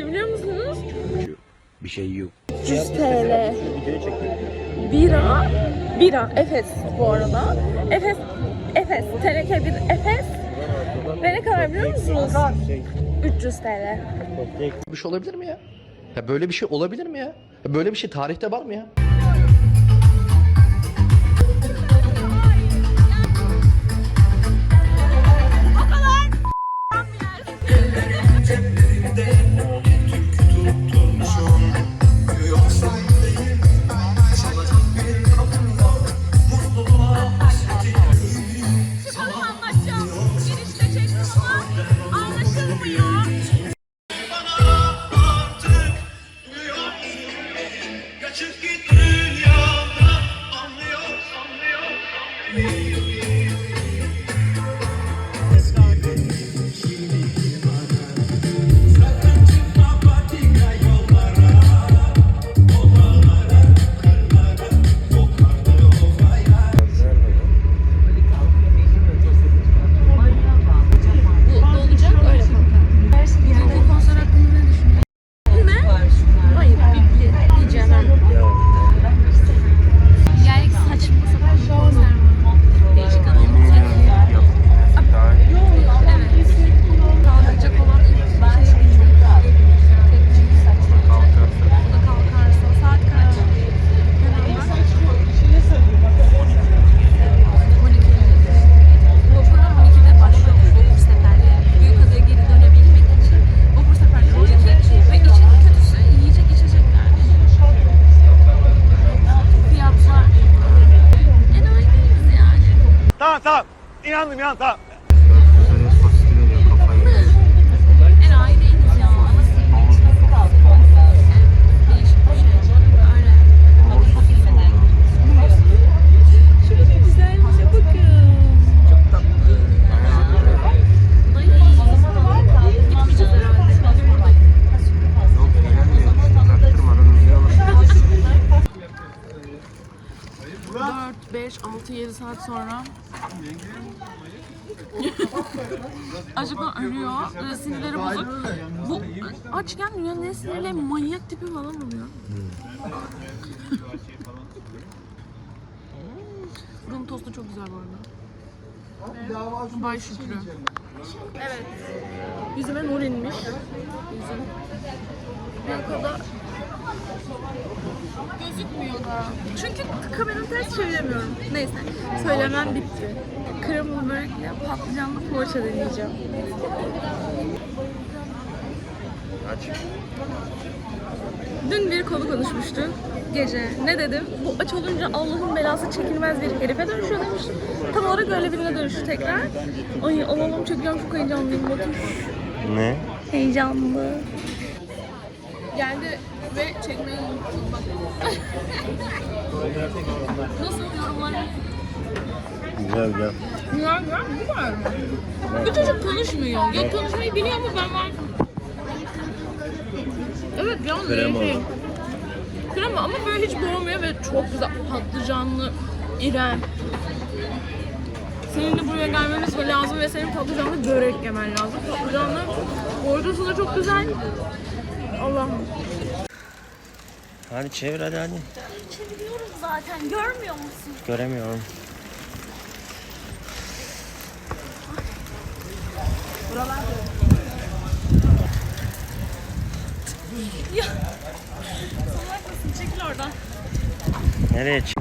geldi biliyor musunuz? Bir şey yok. 100 TL. Bira. Bira. Efes bu arada. Efes. Efes. TRK bir Efes. Ve ne kadar biliyor musunuz? 300 TL. Bir şey olabilir mi ya? Ya böyle bir şey olabilir mi ya? ya böyle bir şey tarihte var mı ya? Altı, yedi saat sonra Acaba ölüyor ve sinirleri bozuk. Bu açken dünyanın en sinirli manyak tipi falan oluyor. Rum tostu çok güzel bu arada. Bay Şükrü. Evet. Yüzüme nur inmiş. Yüzüm. Yakada gözükmüyor da. Çünkü kameranı ters çeviremiyorum. Neyse. Söylemem bitti. Kremalı börekle patlıcanlı poğaça deneyeceğim. Dün bir konu konuşmuştuk gece. Ne dedim? Bu aç olunca Allah'ın belası çekilmez bir herife dönüşüyor demiştim. Tam olarak öyle birine dönüştü tekrar. Ay Allah'ım çekeceğim çok heyecanlıyım bakın. Ne? Heyecanlı. Geldi ve çekmeyi unuttum. Nasıl yorumlar? Güzel güzel. Bu kadar mı? Bu çocuk konuşmuyor. Ya konuşmayı biliyor ama ben var. Evet yalnız Krema. şey. Krema ama böyle hiç boğmuyor ve çok güzel patlıcanlı İrem. Senin de buraya gelmemiz lazım ve senin patlıcanlı börek yemen lazım. Patlıcanlı ordusu da çok güzel. Allah'ım. Hadi çevir hadi hadi. Çeviriyorum zaten görmüyor musun? Göremiyorum. Ya. Salak mısın? Çekil oradan. Nereye çık?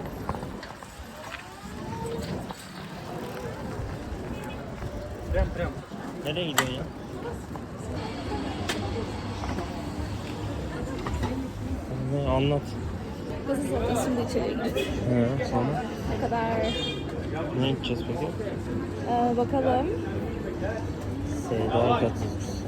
Nereye gidiyorsun ya? Ne anlat. Nasıl sonra şimdi içeri gidiyoruz. Hı, sonra Ne kadar? ne gideceğiz peki? Ee, bakalım. Sevda'ya katılacağız.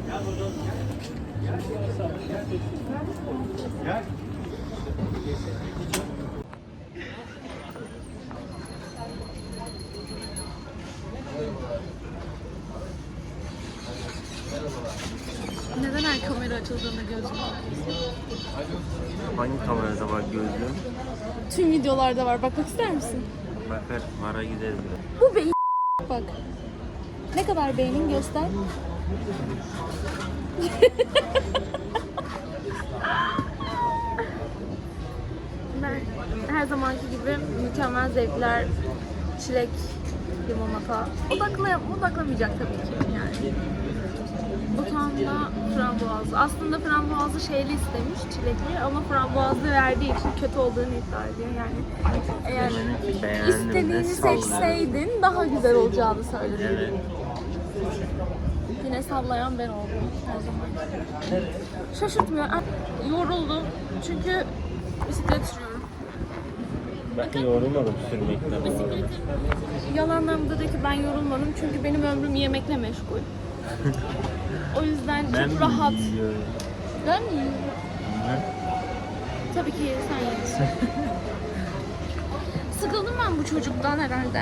Neden her kamera açıldığında gözüm? Hangi kamerada var gözlüğüm? Tüm videolarda var. Bakmak ister misin? Bakar, vara gideriz. Bu beyin bak. Ne kadar beynin göster. Ben her zamanki gibi mükemmel zevkler, çilek, limonata. Odakla, odaklamayacak tabii ki yani. Batuhan'da frambuazlı. Aslında frambuazlı şeyli istemiş, çilekli ama frambuazlı verdiği için kötü olduğunu iddia ediyor. Yani eğer istediğini seçseydin daha güzel olacağını söyledi. Evet. Yine sallayan ben oldum her zaman. Şaşırtmıyor. Ah, Yoruldum çünkü bisiklet sürüyorum. Ben yorulmadım sürmekten. Bisikletim yalanlarımda da ki ben yorulmadım çünkü benim ömrüm yemekle meşgul. o yüzden çok Ben mi rahat. yiyorum? Ben mi yiyorum? Tabii ki sen yiyorsun. Sıkıldım ben bu çocuktan herhalde.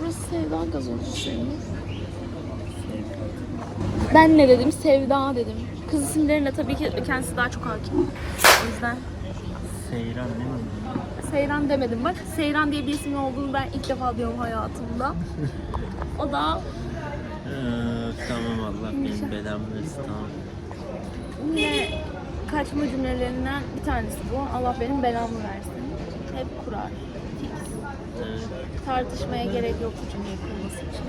Burası Sevda gazozacısıymış. Ben ne dedim? Sevda dedim. Kız isimlerine tabii ki kendisi daha çok hakim. O yüzden Seyran değil mi? Seyran demedim bak. Seyran diye bir ismin olduğunu ben ilk defa diyorum hayatımda. O da tamam Allah benim belamı versin tamam. yine kaçma cümlelerinden bir tanesi bu. Allah benim belamı versin. Hep kurar. Fix. Evet. Tartışmaya gerek yok bu cümleyi kurması için.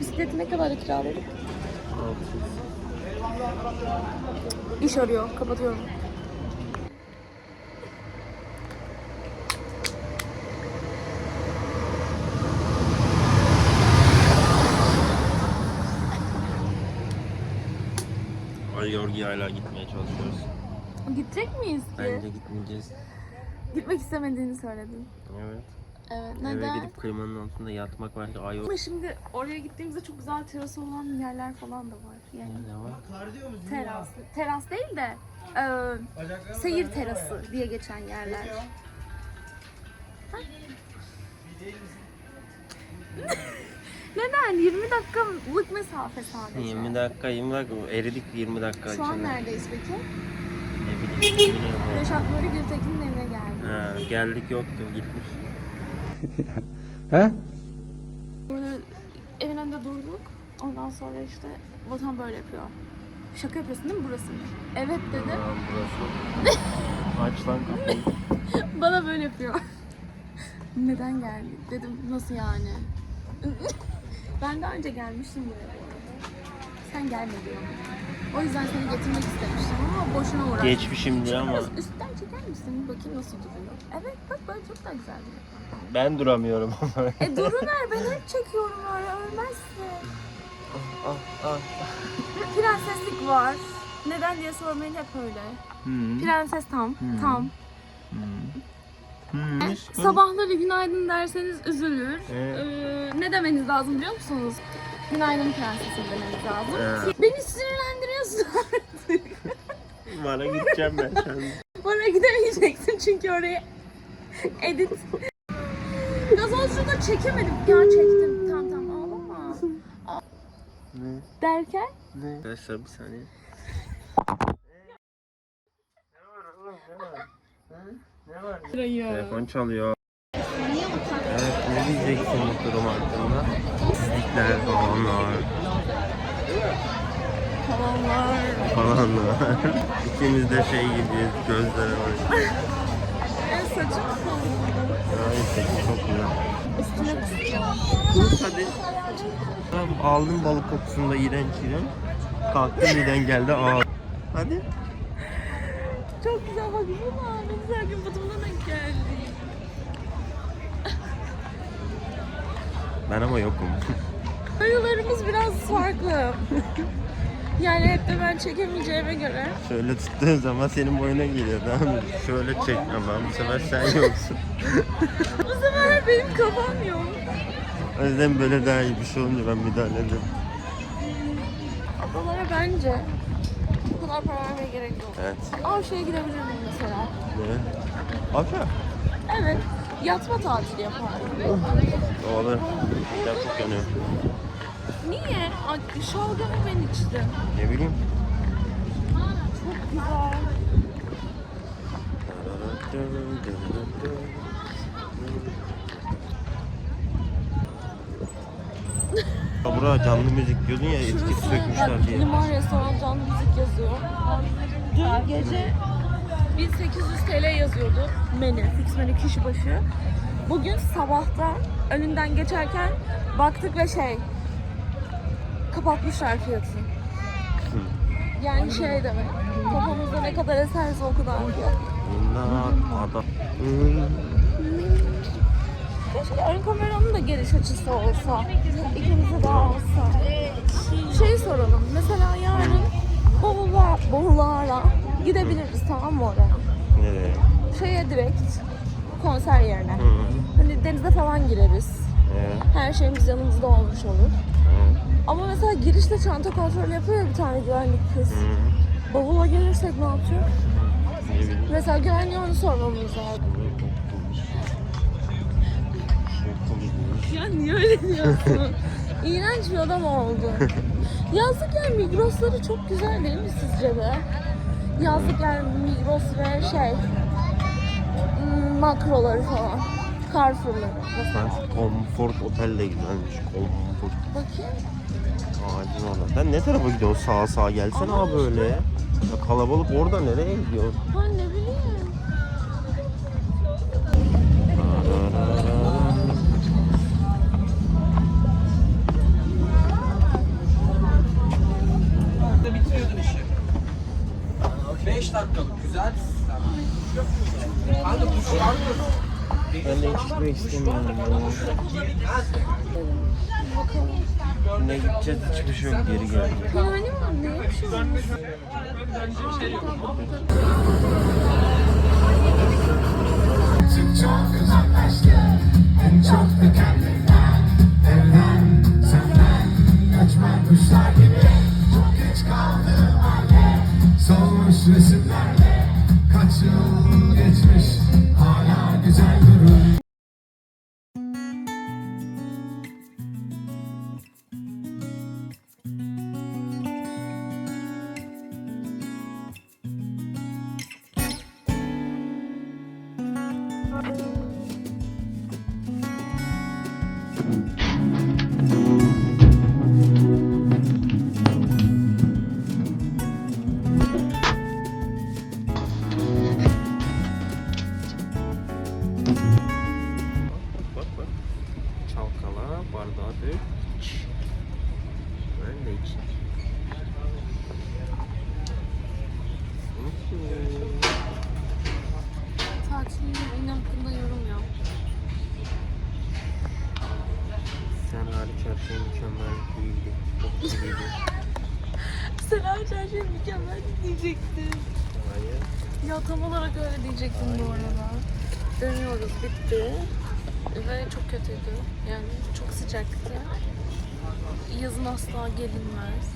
Bisikleti ne kadar kiraladık? Altı. İş arıyor. Kapatıyorum. Yorgi hala gitmeye çalışıyoruz. Gidecek miyiz ki? Bence gitmeyeceğiz. Gitmek istemediğini söyledin. Evet. Evet. Eve Neden? gidip kıymanın altında yatmak var. Ay Ama şimdi oraya gittiğimizde çok güzel terası olan yerler falan da var. Yani ne var? teras. Teras değil de e, seyir terası diye geçen yerler. Ha? Neden? 20 dakikalık mesafe sadece. 20 dakika 20 dakika eridik 20 dakika Şu an içinde. neredeyiz peki? Ne bileyim. Reşat Nuri Gültekin'in evine geldik. Ha, geldik yoktu gitmiş. He? Böyle evin önünde durduk. Ondan sonra işte Vatan böyle yapıyor. Şaka yapıyorsun değil mi burası? Evet dedi. Aa, burası. Aç lan kapıyı. Bana böyle yapıyor. Neden geldi? Dedim nasıl yani? Ben daha önce gelmiştim buraya. bu arada. Sen gelmedin ama. O yüzden seni getirmek istemiştim ama boşuna uğraştım. Geçmişimdir ama Biraz üstten çeker misin? Bakayım nasıl duruyor. Evet bak böyle çok da güzel duruyor. ben duramıyorum ama. E duru ver ben hep çekiyorum öyle ölmezsin. ah, ah. Prenseslik var. Neden diye sormayın hep öyle. Hmm. Prenses tam, tam. Hmm. Sabahları günaydın derseniz üzülür. Evet. Ee, ne demeniz lazım biliyor musunuz? Günaydın prensesim demeniz lazım. Evet. Beni sinirlendiriyorsun artık. Bana gideceğim ben şimdi. Oraya gidemeyeceksin çünkü oraya edit. Gazozcuda çekemedim. Ya çektim. Tamam tamam ağlama. Ne? Derken? Ne? Arkadaşlar bir saniye. Telefon çalıyor. Evet ne diyeceksin bu durum hakkında? Sizlikler falanlar. Falanlar. Falanlar. İkimiz de şey gibiyiz gözlere bak. En saçım Ay sesi çok güzel. üstüne kusacağım. Kus hadi. Tamam aldım balık kokusunda iğrenç iğrenç. Kalktım birden geldi ağır. Hadi. Çok güzel bak bu da ne güzel gün batımına denk geldi. Ben ama yokum. Sayılarımız biraz farklı. yani hep de ben çekemeyeceğime göre. Şöyle tuttuğun zaman senin boyuna geliyor tamam mı? Şöyle çek ama bu sefer sen yoksun. Bu sefer benim kafam yok. O yüzden böyle daha iyi bir şey olunca ben müdahale ederim. Adalara bence kadar para vermeye gerek yok. Evet. Avşa'ya gidebilir miyim mesela? Ne? Aferin. Evet. Yatma tatili yapardım. Olur. Güzel çok yanıyor. Niye? Ay, Şalgamı ben içtim. Ne bileyim. Çok güzel. Bura canlı müzik diyordun ya etiket Şurası sökmüşler diye. liman restoran canlı müzik yazıyor. Dün gece 1800 TL yazıyordu menü, fix menü kişi başı. Bugün sabahtan önünden geçerken baktık ve şey kapatmışlar fiyatını. Yani şey demek, kafamızda ne kadar eserse o kadar fiyat. Bunlar adam. Keşke ön kameranın da geniş açısı olsa. İkimize daha olsa. Şey soralım. Mesela yarın bavullar, bavullara gidebiliriz tamam mı oraya? Nereye? Şeye direkt konser yerine. Hı. Hani denize falan gireriz. Evet. Her şeyimiz yanımızda olmuş olur. Evet. Ama mesela girişte çanta kontrolü yapıyor ya bir tane güvenlik kız. Hı. Bavula gelirsek ne bileyim. Mesela güvenliğe onu sormamız lazım. Ya niye öyle diyorsun? İğrenç bir adam oldu. Yazlık yer Migros'ları çok güzel değil mi sizce de? Yazlık yer Migros ve şey hmm, makroları falan. Carrefour'ları. Mesela. Ben Comfort Otel de güzelmiş. Comfort Bakayım. ağacın orada. Sen ne tarafa gidiyorsun? Sağa sağa gelsene abi böyle. Ya kalabalık orada nereye gidiyor? Ha ne bileyim. Bitiriyordun işi. 5 dakikalık güzel. Kanka bu şu an Ben de hiç gitmek istemiyorum. Ne gideceğiz hiçbir şey yok geri geldi. Yani var ne? Bir şey. Çok uzaklaştı En çok da kendinden Evden, senden Kaçman kuşlar gibi geç kaldı mahalle Solmuş resimlerle Kaç yıl geçmiş. Hala güzel durur her şey mükemmel değildi. Çok. Sena her şey mükemmel diyecektin. Hayır. Ya tam olarak öyle diyecektim bu arada. Dönüyoruz bitti. Ve çok kötüydü. Yani çok sıcaktı. Yazın asla gelinmez.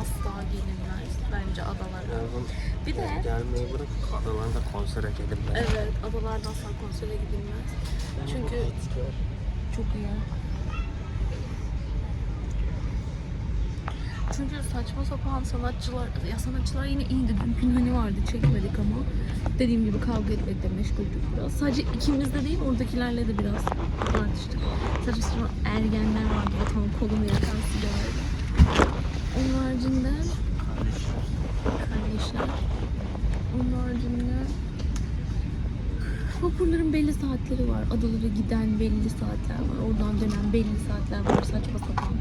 Asla gelinmez bence adalara. Yazın Bir de gelmeyi bırak adalarda konsere ben. evet adalarda asla konsere gidilmez. Çünkü çok iyi. Çünkü saçma sapan sanatçılar, ya sanatçılar yine iyiydi. Dün Pinhani vardı, çekmedik ama. Dediğim gibi kavga etmekle meşguldük biraz. Sadece ikimiz de değil, oradakilerle de biraz tartıştık. Saçma sapan ergenler vardı, vatan kolumu yakan sigarayla. Onun haricinde kardeşler. Onun haricinde vapurların belli saatleri var. Adalara giden belli saatler var. Oradan dönen belli saatler var. Saçma sapan.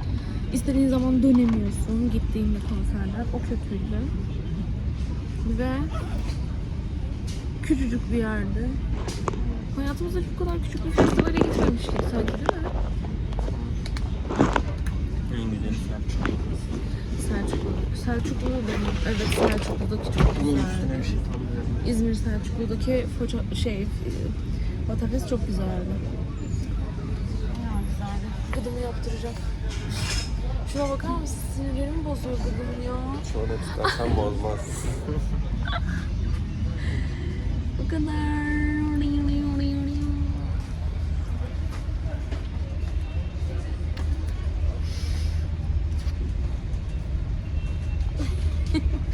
İstediğin zaman dönemiyorsun. Gittiğinde konserler. O kötüydü. Ve küçücük bir yerdi. Hayatımızda bu kadar küçük bir festivale gitmemiştik sanki değil mi? En güzeli Selçuk. Selçuklu. Selçuklu benim. Evet Selçuklu'daki çok Bunun güzeldi. üstüne bir şey tanımıyorum. İzmir Selçuklu'daki foto şey patates çok güzeldi. Ya güzeldi. Gıdımı yaptıracak. Şuna bakar mısın? Sinirlerimi bozuyor gıdım ya. Sonra tutarsan bozmaz. Bu kadar.